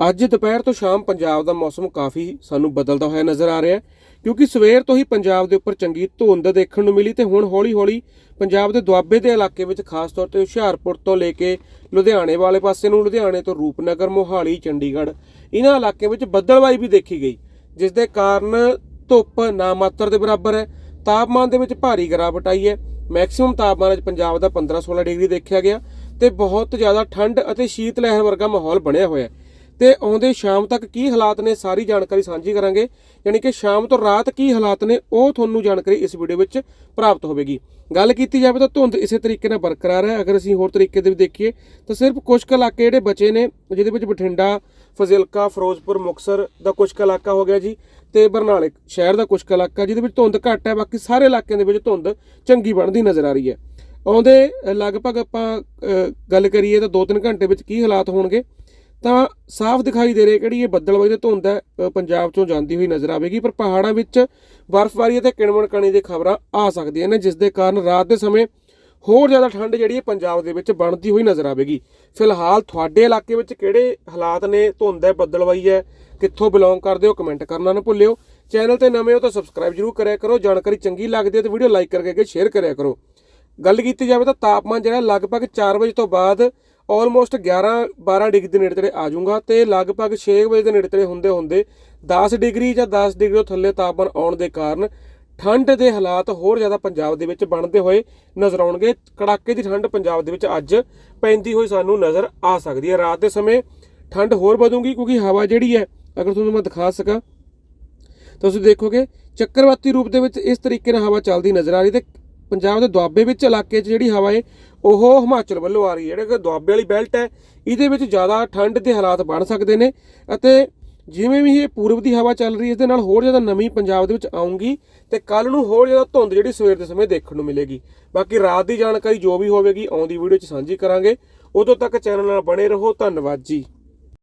ਅੱਜ ਦੁਪਹਿਰ ਤੋਂ ਸ਼ਾਮ ਪੰਜਾਬ ਦਾ ਮੌਸਮ ਕਾਫੀ ਸਾਨੂੰ ਬਦਲਦਾ ਹੋਇਆ ਨਜ਼ਰ ਆ ਰਿਹਾ ਹੈ, ਕਿਉਂਕਿ ਸਵੇਰ ਤੋਂ ਹੀ ਪੰਜਾਬ ਦੇ ਉੱਪਰ ਚੰਗੀ ਧੁੰਦ ਦੇਖਣ ਨੂੰ ਮਿਲੀ ਤੇ ਹੁਣ ਹੌਲੀ-ਹੌਲੀ ਪੰਜਾਬ ਦੇ ਦੁਆਬੇ ਦੇ ਇਲਾਕੇ ਵਿੱਚ ਖਾਸ ਤੌਰ ਤੇ ਹੁਸ਼ਿਆਰਪੁਰ ਤੋਂ ਲੈ ਕੇ ਲੁਧਿਆਣੇ ਵਾਲੇ ਪਾਸੇ ਨੂੰ, ਲੁਧਿਆਣੇ ਤੋਂ ਰੂਪਨਗਰ, ਮੋਹਾਲੀ, ਚੰਡੀਗੜ੍ਹ ਇਹਨਾਂ ਇਲਾਕਿਆਂ ਵਿੱਚ ਬੱਦਲਵਾਈ ਵੀ ਦੇਖੀ ਗਈ, ਜਿਸ ਦੇ ਕਾਰਨ ਧੁੱਪ ਨਾ ਮਾਤਰ ਦੇ ਬਰਾਬਰ ਹੈ, ਤਾਪਮਾਨ ਦੇ ਵਿੱਚ ਭਾਰੀ ਗਿਰਾਵਟ ਆਈ ਹੈ। ਮੈਕਸਿਮਮ ਤਾਪਮਾਨ ਅੱਜ ਪੰਜਾਬ ਦਾ 15-16 ਡਿਗਰੀ ਦੇਖਿਆ ਗਿਆ ਤੇ ਬਹੁਤ ਜ਼ਿਆਦਾ ਠੰਡ ਅਤੇ ਸ਼ੀਤ ਲਹਿਰ ਵਰਗਾ ਮਾਹੌਲ ਬਣਿਆ ਹੋਇਆ ਹੈ। ਤੇ ਆਉਂਦੇ ਸ਼ਾਮ ਤੱਕ ਕੀ ਹਾਲਾਤ ਨੇ ਸਾਰੀ ਜਾਣਕਾਰੀ ਸਾਂਝੀ ਕਰਾਂਗੇ। ਯਾਨੀ ਕਿ ਸ਼ਾਮ ਤੋਂ ਰਾਤ ਕੀ ਹਾਲਾਤ ਨੇ, ਉਹ ਤੁਹਾਨੂੰ ਜਾਣਕਾਰੀ ਇਸ ਵੀਡੀਓ ਵਿੱਚ ਪ੍ਰਾਪਤ ਹੋਵੇਗੀ। ਗੱਲ ਕੀਤੀ ਜਾਵੇ ਤਾਂ ਧੁੰਦ ਇਸੇ ਤਰੀਕੇ ਨਾਲ ਬਰਕਰਾਰ ਹੈ। ਅਗਰ ਅਸੀਂ ਹੋਰ ਤਰੀਕੇ ਦੇ ਵੀ ਦੇਖੀਏ, ਤਾਂ ਸਿਰਫ ਕੁਝ ਕੁ ਇਲਾਕੇ ਜਿਹੜੇ ਬਚੇ ਨੇ, ਜਿਹਦੇ ਵਿੱਚ ਬਠਿੰਡਾ, ਫਜ਼ਿਲਕਾ, ਫਿਰੋਜ਼ਪੁਰ ਮੁਕਸਰ ਦਾ ਕੁਝ ਕੁ ਇਲਾਕਾ ਹੋ ਗਿਆ ਜੀ, ਤੇ ਬਰਨਾਲੇ ਸ਼ਹਿਰ ਦਾ ਕੁਝ ਕੁ ਇਲਾਕਾ, ਜਿਹਦੇ ਵਿੱਚ ਧੁੰਦ ਘੱਟ ਹੈ। ਬਾਕੀ ਸਾਰੇ ਇਲਾਕਿਆਂ ਦੇ ਵਿੱਚ ਧੁੰਦ ਚੰਗੀ ਬਣਦੀ ਨਜ਼ਰ ਆ ਰਹੀ ਹੈ। ਆਉਂਦੇ ਲਗਭਗ ਆਪਾਂ ਗੱਲ ਕਰੀਏ ਤਾਂ 2-3 ਘੰਟੇ ਵਿੱਚ ਕੀ ਹਾਲਾਤ ਹੋਣਗੇ? ਤਾਂ ਸਾਫ਼ ਦਿਖਾਈ ਦੇ ਰਿਹਾ ਕਿਹੜੀ ਇਹ ਬੱਦਲਬਾਈ ਤੇ ਧੁੰਦ ਹੈ ਪੰਜਾਬ ਚੋਂ ਜਾਂਦੀ ਹੋਈ ਨਜ਼ਰ ਆਵੇਗੀ, ਪਰ ਪਹਾੜਾਂ ਵਿੱਚ ਬਰਫ਼ਬਾਰੀ ਅਤੇ ਕਿਣਮਣ ਕਣੀ ਦੀ ਖਬਰਾਂ ਆ ਸਕਦੀਆਂ ਨੇ, ਜਿਸ ਦੇ ਕਾਰਨ ਰਾਤ ਦੇ ਸਮੇਂ ਹੋਰ ਜ਼ਿਆਦਾ ਠੰਡ ਜਿਹੜੀ ਹੈ ਪੰਜਾਬ ਦੇ ਵਿੱਚ ਬਣਦੀ ਹੋਈ ਨਜ਼ਰ ਆਵੇਗੀ। ਫਿਲਹਾਲ ਤੁਹਾਡੇ ਇਲਾਕੇ ਵਿੱਚ ਕਿਹੜੇ ਹਾਲਾਤ ਨੇ, ਧੁੰਦ ਹੈ ਬੱਦਲਬਾਈ ਹੈ, ਕਿੱਥੋਂ ਬਿਲੋਂਗ ਕਰਦੇ ਹੋ ਕਮੈਂਟ ਕਰਨਾ ਨਾ ਭੁੱਲਿਓ। ਚੈਨਲ ਤੇ ਨਵੇਂ ਹੋ ਤਾਂ ਸਬਸਕ੍ਰਾਈਬ ਜਰੂਰ ਕਰਿਆ ਕਰੋ, ਜਾਣਕਾਰੀ ਚੰਗੀ ਲੱਗਦੀ ਹੈ ਤਾਂ ਵੀਡੀਓ ਲਾਈਕ ਕਰਕੇ ਅੱਗੇ ਸ਼ੇਅਰ ਕਰਿਆ ਕਰੋ। ਗੱਲ ਕੀਤੀ ਜਾਵੇ ਤਾਂ ਤਾਪਮਾਨ ਜਿਹੜਾ ਲਗਭਗ 4 ਵਜੇ ਤੋਂ ਬਾਅਦ ਆਲਮੋਸਟ 11 12 ਡਿਗਰੀ ਦੇ ਨੇੜੇ ਤੇੜੇ ਆ ਜਾਊਗਾ ਤੇ ਲਗਭਗ 6 ਵਜੇ ਦੇ ਨੇੜੇ ਤੇੜੇ ਹੁੰਦੇ ਹੁੰਦੇ 10 ਡਿਗਰੀ ਜਾਂ 10 ਡਿਗਰੀ ਤੋਂ ਥੱਲੇ ਤਾਪਮਾਨ ਆਉਣ ਦੇ ਕਾਰਨ ਠੰਡ ਦੇ ਹਾਲਾਤ ਹੋਰ ਜ਼ਿਆਦਾ ਪੰਜਾਬ ਦੇ ਵਿੱਚ ਬਣਦੇ ਹੋਏ ਨਜ਼ਰ ਆਉਣਗੇ। ਕੜਾਕੇ ਦੀ ਠੰਡ ਪੰਜਾਬ ਦੇ ਵਿੱਚ ਅੱਜ ਪੈਂਦੀ ਹੋਈ ਸਾਨੂੰ ਨਜ਼ਰ ਆ ਸਕਦੀ ਹੈ। ਰਾਤ ਦੇ ਸਮੇਂ ਠੰਡ ਹੋਰ ਵਧੂਗੀ ਕਿਉਂਕਿ ਹਵਾ ਜਿਹੜੀ ਹੈ, ਅਗਰ ਤੁਹਾਨੂੰ ਮੈਂ ਦਿਖਾ ਸਕਾਂ, ਤੁਸੀਂ ਦੇਖੋਗੇ ਚੱਕਰਵਾਤੀ ਰੂਪ ਦੇ ਵਿੱਚ ਇਸ ਤਰੀਕੇ ਨਾਲ ਹਵਾ ਚੱਲਦੀ ਨਜ਼ਰ ਆ ਰਹੀ ਤੇ ਪੰਜਾਬ ਦੇ ਦੁਆਬੇ ਵਿੱਚ ਇਲਾਕੇ 'ਚ ਜਿਹੜੀ ਹਵਾ ਹੈ ਉਹ ਹਿਮਾਚਲ ਵੱਲੋਂ ਆ ਰਹੀ ਹੈ। ਜਿਹੜਾ ਕਿ ਦੁਆਬੇ ਵਾਲੀ ਬੈਲਟ ਹੈ, ਇਹਦੇ ਵਿੱਚ ਜ਼ਿਆਦਾ ਠੰਡ ਦੇ ਹਾਲਾਤ ਬਣ ਸਕਦੇ ਨੇ ਅਤੇ ਜਿਵੇਂ ਵੀ ਇਹ ਪੂਰਬ ਦੀ ਹਵਾ ਚੱਲ ਰਹੀ ਹੈ, ਇਸ ਦੇ ਨਾਲ ਹੋਰ ਜ਼ਿਆਦਾ ਨਮੀ ਪੰਜਾਬ ਦੇ ਵਿੱਚ ਆਉਂਗੀ ਤੇ ਕੱਲ ਨੂੰ ਹੋਰ ਜ਼ਿਆਦਾ ਧੁੰਦ ਜਿਹੜੀ ਸਵੇਰ ਦੇ ਸਮੇਂ ਦੇਖਣ ਨੂੰ ਮਿਲੇਗੀ। ਬਾਕੀ ਰਾਤ ਦੀ ਜਾਣਕਾਰੀ ਜੋ ਵੀ ਹੋਵੇਗੀ ਆਉਂਦੀ ਵੀਡੀਓ 'ਚ ਸਾਂਝੀ ਕਰਾਂਗੇ। ਉਦੋਂ ਤੱਕ ਚੈਨਲ ਨਾਲ ਬਣੇ ਰਹੋ। ਧੰਨਵਾਦ ਜੀ।